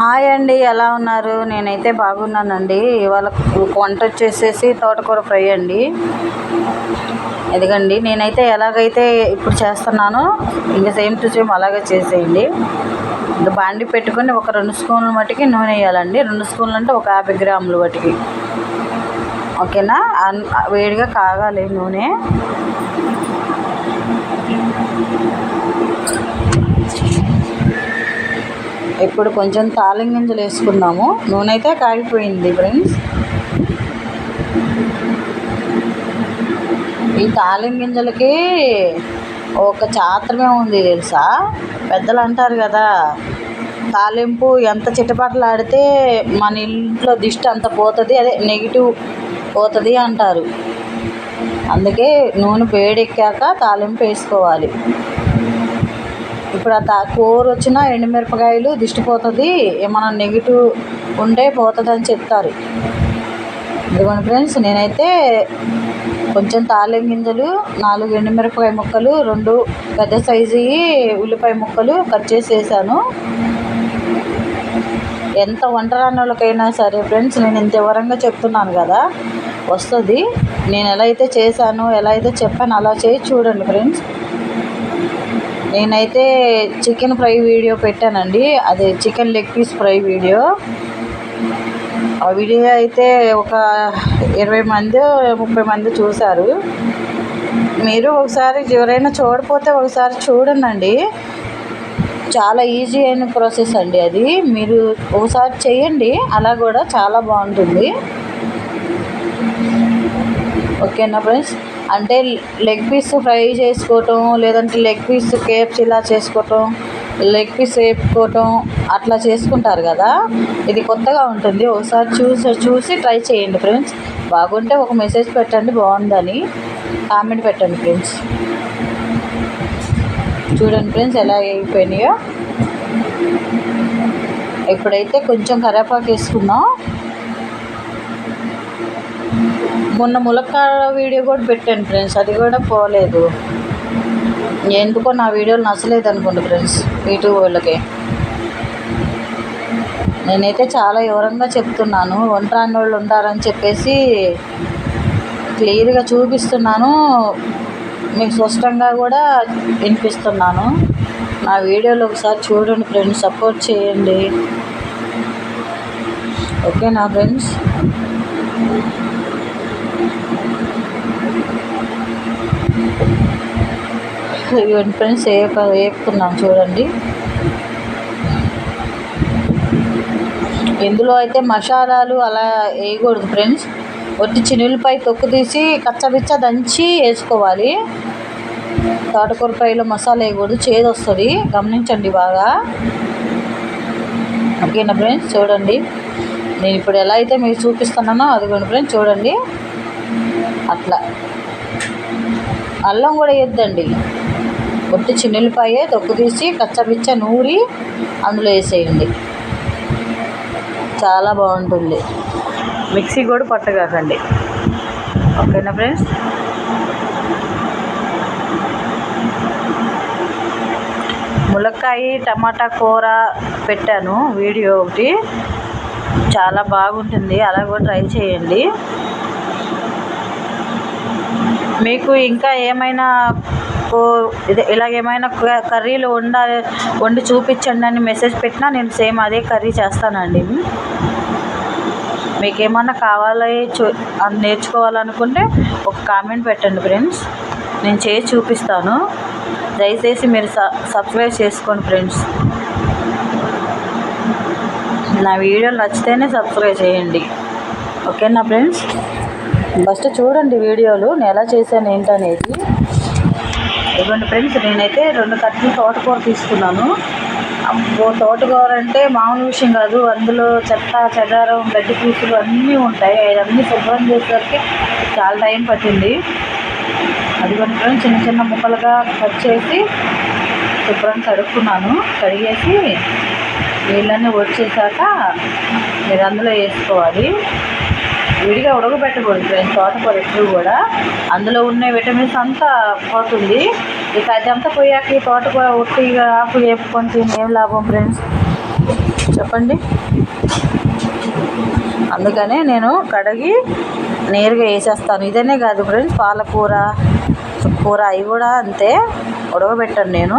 Hi అండి ఎలా ఉన్నారు? నేనైతే బాగున్నానండి. ఇవాళ వంట వచ్చేసేసి తోటకూర ఫ్రై అండి. ఎదగండి నేనైతే ఎలాగైతే ఇప్పుడు చేస్తున్నానో ఇంకా సేమ్ టు సేమ్ అలాగే చేసేయండి. ఇంకా బాండి పెట్టుకొని ఒక రెండు స్పూన్ల మట్టికి నూనె వేయాలండి. రెండు స్పూన్లు అంటే ఒక యాభై గ్రాములు మట్టికి. ఓకేనా? వేడిగా కాగాలి నూనె. ఇప్పుడు కొంచెం తాలిం గింజలు నూనె అయితే కాగిపోయింది ఫ్రెండ్స్. ఈ తాలిం గింజలకి ఒక చాత్రమే ఉంది తెలుసా? పెద్దలు అంటారు కదా తాలింపు ఎంత చిటపటలాడితే మన ఇంట్లో దిష్టి అంత పోతుంది అదే నెగిటివ్ పోతుంది అంటారు. అందుకే నూనె వేడెక్కాక తాలింపు వేసుకోవాలి. ఇప్పుడు ఆ కూర వచ్చిన ఎండుమిరపకాయలు దిష్టిపోతుంది ఏమైనా నెగిటివ్ ఉంటే పోతుంది అని చెప్తారు. ఇదిగోండి ఫ్రెండ్స్ నేనైతే కొంచెం తాలిం గింజలు నాలుగు ఎండుమిరపకాయ ముక్కలు రెండు పెద్ద సైజు ఉల్లిపాయ ముక్కలు కట్ చేసేసాను ఎంత వంట రాని వాళ్ళకైనా సరే ఫ్రెండ్స్ నేను ఇంత వివరంగా చెప్తున్నాను కదా వస్తుంది. నేను ఎలా అయితే చేశానో ఎలా అయితే చెప్పాను అలా చేయి చూడండి ఫ్రెండ్స్. నేనైతే చికెన్ ఫ్రై వీడియో పెట్టానండి. అది chicken leg piece fry video. ఆ వీడియో అయితే ఒక ఇరవై మంది ముప్పై మంది చూశారు. మీరు ఒకసారి ఎవరైనా చూడపోతే ఒకసారి చూడండి చాలా ఈజీ అయిన ప్రాసెస్ అండి అది. మీరు ఒకసారి చేయండి. అలా కూడా చాలా బాగుంటుంది. ఓకేనా ఫ్రెండ్స్? అంటే లెగ్ పీస్ ఫ్రై చేసుకోవటం లేదంటే లెగ్ పీస్ కేప్స్ ఇలా చేసుకోవటం లెగ్ పీస్ వేపుకోవటం అట్లా చేసుకుంటారు కదా. ఇది కొత్తగా ఉంటుంది. ఒకసారి చూసి చూసి ట్రై చేయండి ఫ్రెండ్స్. బాగుంటే ఒక మెసేజ్ పెట్టండి బాగుందని కామెంట్ పెట్టండి ఫ్రెండ్స్. చూడండి ఫ్రెండ్స్ ఎలా అయిపోయినాయో. ఇప్పుడైతే కొంచెం కరేపాకు వేసుకుందాం మొన్న ములక్కాడ వీడియో కూడా పెట్టాను ఫ్రెండ్స్ అది కూడా పోలేదు. ఎందుకో నా వీడియోలు నచ్చలేదు అనుకోండి ఫ్రెండ్స్ యూట్యూబ్ వాళ్ళకి. నేనైతే చాలా వివరంగా చెప్తున్నాను వంట రాని వాళ్ళు ఉంటారని చెప్పేసి క్లియర్గా చూపిస్తున్నాను మీకు స్పష్టంగా కూడా వినిపిస్తున్నాను. నా వీడియోలు ఒకసారి చూడండి ఫ్రెండ్స్ సపోర్ట్ చేయండి. ఓకేనా ఫ్రెండ్స్? ఇవన్నీ ఫ్రెండ్స్ వేప వేపుతున్నాం చూడండి. ఇందులో అయితే మసాలాలు అలా వేయకూడదు ఫ్రెండ్స్. ఒట్టి చినులపై తొక్కు తీసి కచ్చబిచ్చ దంచి వేసుకోవాలి. తోటకూర ఫ్రైలో మసాలా వేయకూడదు చేదు వస్తుంది. గమనించండి బాగా. ఓకేనా ఫ్రెండ్స్? చూడండి. నేను ఇప్పుడు ఎలా అయితే మీకు చూపిస్తున్నానో అదిగోండి ఫ్రెండ్స్ చూడండి. అట్లా. అల్లం కూడా వేయద్దండి. ఒట్టి చిన్నులపాయే తొక్కు తీసి కచ్చపిచ్చ నూరి అందులో వేసేయండి. చాలా బాగుంటుంది. మిక్సీ కూడా పట్టగాకండి. ఓకేనా ఫ్రెండ్స్? ములక్కాయ టమాటా కూర పెట్టాను వీడియో ఒకటి. చాలా బాగుంటుంది. అలా కూడా ట్రై చేయండి. మీకు ఇంకా ఏమైనా నాకు ఇదే ఇలాగేమైనా క- కర్రీలు వండాలి వండి చూపించండి అని మెసేజ్ పెట్టినా నేను సేమ్ అదే కర్రీ చేస్తానండి. మీకు ఏమన్నా కావాలి చూ నేర్చుకోవాలనుకుంటే ఒక కామెంట్ పెట్టండి ఫ్రెండ్స్ నేను చేసి చూపిస్తాను. దయచేసి మీరు స సబ్స్క్రైబ్ చేసుకోండి ఫ్రెండ్స్ నా వీడియో నచ్చితేనే సబ్స్క్రైబ్ చేయండి. ఓకేనా ఫ్రెండ్స్ ఫస్ట్ చూడండి వీడియోలు నేను ఎలా చేశాను ఏంటనేది. ఇవ్వండి ఫ్రెండ్స్ నేనైతే రెండు కట్టలు తోటకూర తీసుకున్నాను. అబ్బో తోటకూర అంటే మామూలు విషయం కాదు. అందులో చెత్త చెదారం గడ్డి పీసులు అన్నీ ఉంటాయి. అవన్నీ శుభ్రం చేసేసరికి చాలా టైం పట్టింది. అది ఫ్రెండ్స్ చిన్న చిన్న ముక్కలుగా కట్ చేసి శుభ్రం కడుక్కున్నాను. కడిగేసి నీళ్ళన్నీ వచ్చేసాక మీరు అందులో వేసుకోవాలి. విడిగా ఉడకబెట్టకూడదు ఫ్రెండ్స్. తోటకూర ఎప్పుడు కూడా. అందులో ఉన్న విటమిన్స్ అంతా పోతుంది. ఇక అదంతా పోయాక ఈ తోటకూర ఒట్టిగా ఆకు వేపుకొని తిని ఏం లాభం ఫ్రెండ్స్? చెప్పండి. అందుకనే నేను కడిగి నేరుగా వేసేస్తాను. ఇదనే కాదు ఫ్రెండ్స్ పాలకూర కూర అవి కూడా అంతే ఉడకబెట్టాను నేను.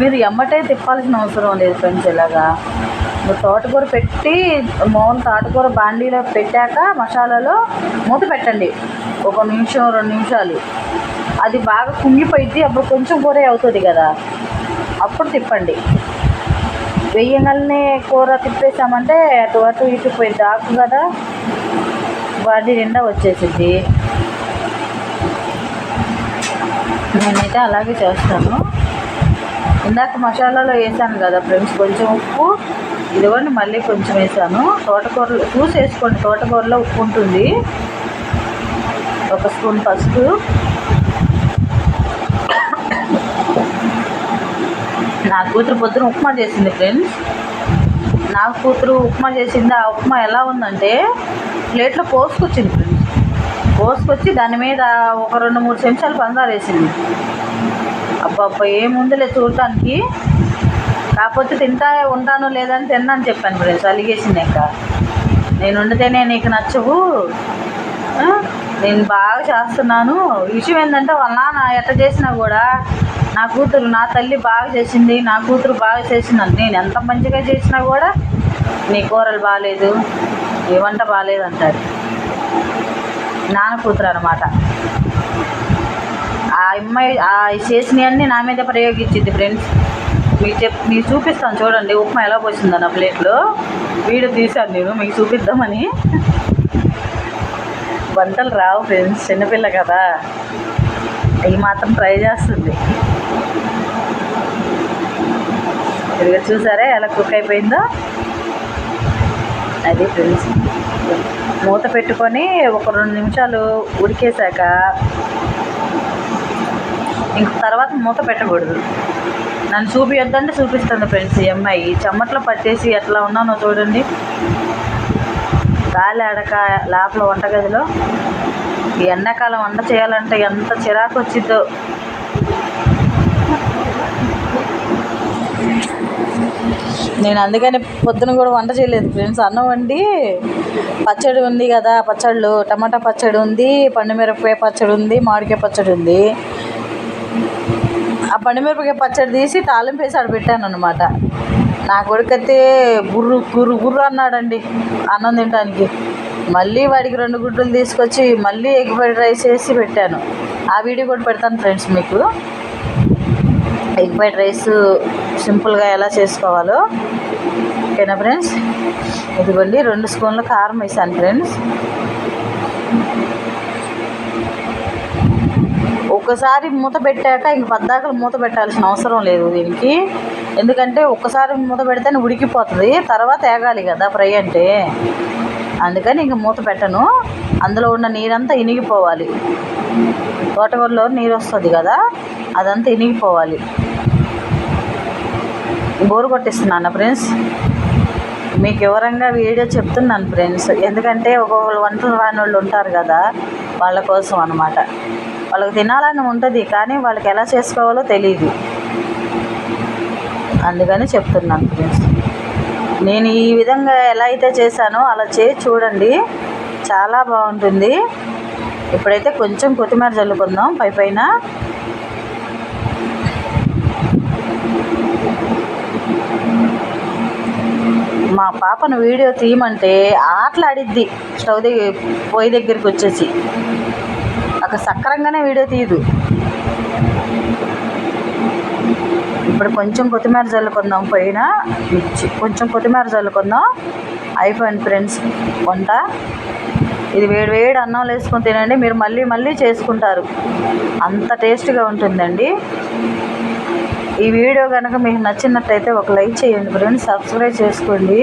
మీరు ఎమ్మటే తిప్పాల్సిన అవసరం లేదు ఫ్రెండ్స్ ఇలాగా. మీరు తోటకూర పెట్టి మౌన్ తోటకూర బాండీలో పెట్టాక మసాలాలో మూత పెట్టండి. ఒక నిమిషం రెండు నిమిషాలు. అది బాగా కుంగిపోయిద్ది అప్పుడు కొంచెం కూర అవుతుంది కదా. అప్పుడు తిప్పండి. వెయ్యగలనే కూర తిప్పేసామంటే అటు అటు ఇటు పోయింది ఆకు కదా. వాటి నిండా వచ్చేసింది నేనైతే అలాగే చేస్తాను. ఇందాక మసాలాలో వేసాను కదా ఫ్రెండ్స్ కొంచెం ఉప్పు ఇదిగోండి మళ్ళీ కొంచెం వేసాను. తోటకూరలో చూసి వేసుకోండి తోటకూరలో ఉప్పు ఉంటుంది. ఒక స్పూన్ పసుపు. నా కూతురు పొద్దున ఉప్మా చేసింది ఫ్రెండ్స్. నా కూతురు ఉప్మా చేసింది. ఆ ఉప్మా ఎలా ఉందంటే ప్లేట్లో పోసుకొచ్చింది ఫ్రెండ్స్. పోసుకొచ్చి దాని మీద ఒక రెండు మూడు చెంచాలు పందారు వేసింది. అబ్బాబ్బా ఏముందిలే చూడటానికి? కాకపోతే తింటా ఉంటాను లేదని తిన్నాను చెప్పాను ఫ్రెండ్స్ ఇంకా. నేను వండితేనే నీకు నచ్చవు. నేను బాగా చేస్తున్నాను. విషయం ఏంటంటే వాళ్ళ నాన్న ఎట్ట చేసినా కూడా నా కూతురు నా తల్లి బాగా చేసింది నా కూతురు బాగా చేసిందని నేను ఎంత మంచిగా చేసినా కూడా నీ కూరలు బాగాలేదు నీ వంట బాగాలేదు అంటాడు. నాన్న కూతురు అనమాట అమ్మాయి ఆ చేసినవన్నీ నా మీద ప్రయోగించింది ఫ్రెండ్స్. మీకు చెప్ మీకు చూపిస్తాను చూడండి ఉప్మా ఎలా పోసిందో నా ప్లేట్లో. వీడియో తీశాను నేను మీకు చూపిద్దామని. వంటలు రావు ఫ్రెండ్స్ చిన్నపిల్ల కదా. అవి మాత్రం ట్రై చేస్తుంది. ఇదిగో చూసారా ఎలా కుక్ అయిపోయిందో? అది ఫ్రెండ్స్. మూత పెట్టుకొని ఒక రెండు నిమిషాలు ఉడికేశాక ఇంక తర్వాత మూత పెట్టకూడదు. నన్ను చూపియొద్దంటే చూపిస్తుంది ఫ్రెండ్స్ ఈ అమ్మాయి. చెమ్మట్లో పట్టేసి ఎట్లా ఉన్నానో చూడండి. గాలి ఆడక లోపల వంటగదిలో. ఈ ఎండాకాలం వంట చేయాలంటే ఎంత చిరాకు వచ్చిద్దో. నేను అందుకని పొద్దున కూడా వంట చేయలేదు ఫ్రెండ్స్. అన్నం వండి పచ్చడి ఉంది కదా పచ్చళ్ళు టమాటా పచ్చడి ఉంది పండుమిరపకాయ పచ్చడి ఉంది మామిడికాయ పచ్చడి ఉంది. ఆ పండుమిరపకాయ పచ్చడి తీసి తాలింపు వేసి ఆడ పెట్టాను అనమాట నా కొడుకైతే గుర్రు గుర్రు గుర్రు అన్నాడండి అన్నం తినడానికి మళ్ళీ వాడికి రెండు గుడ్డలు తీసుకొచ్చి మళ్ళీ ఎగ్ ఫ్రైడ్ రైస్ వేసి పెట్టాను. ఆ వీడియో కూడా పెడతాను ఫ్రెండ్స్ మీకు. ఎగ్ ఫ్రైడ్ రైస్ సింపుల్గా ఎలా చేసుకోవాలో. ఓకేనా ఫ్రెండ్స్? ఇదిగోండి రెండు స్పూన్ల కారం వేసాను ఫ్రెండ్స్. ఒక్కసారి మూత పెట్టాక ఇంక పద్దాకలు మూత పెట్టాల్సిన అవసరం లేదు దీనికి. ఎందుకంటే ఒక్కసారి మూత పెడితేనే ఉడికిపోతుంది తర్వాత ఏగాలి కదా ఫ్రై అంటే. అందుకని ఇంక మూత పెట్టను. అందులో ఉన్న నీరంతా ఇనిగిపోవాలి. తోటకూరలో నీరు వస్తుంది కదా అదంతా ఇనిగిపోవాలి. Bore కొట్టిస్తున్నాను friends? మీకు వివరంగా వీడియో చెప్తున్నాను ఫ్రెండ్స్. ఎందుకంటే ఒక్కొక్కరు వంటలు రాని వాళ్ళు ఉంటారు కదా వాళ్ళ కోసం అనమాట వాళ్ళకి తినాలని ఉంటుంది కానీ వాళ్ళకి ఎలా చేసుకోవాలో తెలియదు అందుకని చెప్తున్నాను ఫ్రెండ్స్. నేను ఈ విధంగా ఎలా అయితే చేశానో అలా చేసి చూడండి. చాలా బాగుంటుంది. ఇప్పుడైతే కొంచెం కొత్తిమీర చల్లుకుందాం పై పైన. మా పాపను వీడియో తీయమంటే ఆటలాడిద్ది స్టవ్ దగ్గర పొయ్యి దగ్గరికి వచ్చేసి. సక్రంగానే వీడియో తీయదు. ఇప్పుడు కొంచెం కొత్తిమీర చల్లుకుందాం పైన మిర్చి కొంచెం కొత్తిమీర చల్లుకుందాం. అయిపోయింది ఫ్రెండ్స్ వంట. ఇది వేడి వేడి అన్నం వేసుకుని తినండి మీరు మళ్ళీ మళ్ళీ చేసుకుంటారు. అంత టేస్ట్గా ఉంటుందండి. ఈ వీడియో కనుక మీకు నచ్చినట్టయితే ఒక లైక్ చేయండి ఫ్రెండ్స్ సబ్స్క్రైబ్ చేసుకోండి.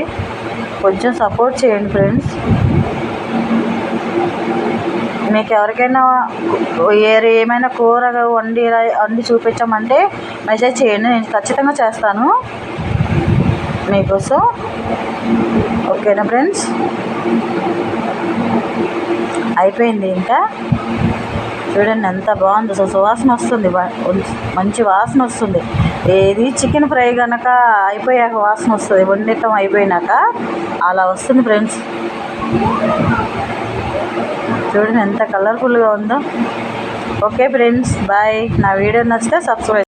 కొంచెం సపోర్ట్ చేయండి ఫ్రెండ్స్. మీకు ఎవరికైనా ఏమైనా కూర వండి వండి చూపించమంటే మెసేజ్ చేయండి. నేను ఖచ్చితంగా చేస్తాను. మీకోసం. ఓకేనా ఫ్రెండ్స్? అయిపోయింది ఇంకా. చూడండి ఎంత బాగుంది. సో సువాసన వస్తుంది. మంచి వాసన వస్తుంది. ఏది చికెన్ ఫ్రై కనుక అయిపోయాక వాసన వస్తుంది. వండటం అయిపోయినాక అలా వస్తుంది ఫ్రెండ్స్. చూడండి ఎంత కలర్ఫుల్గా ఉందో. ఓకే ఫ్రెండ్స్ బాయ్ నా వీడియో నచ్చితే సబ్స్క్రైబ్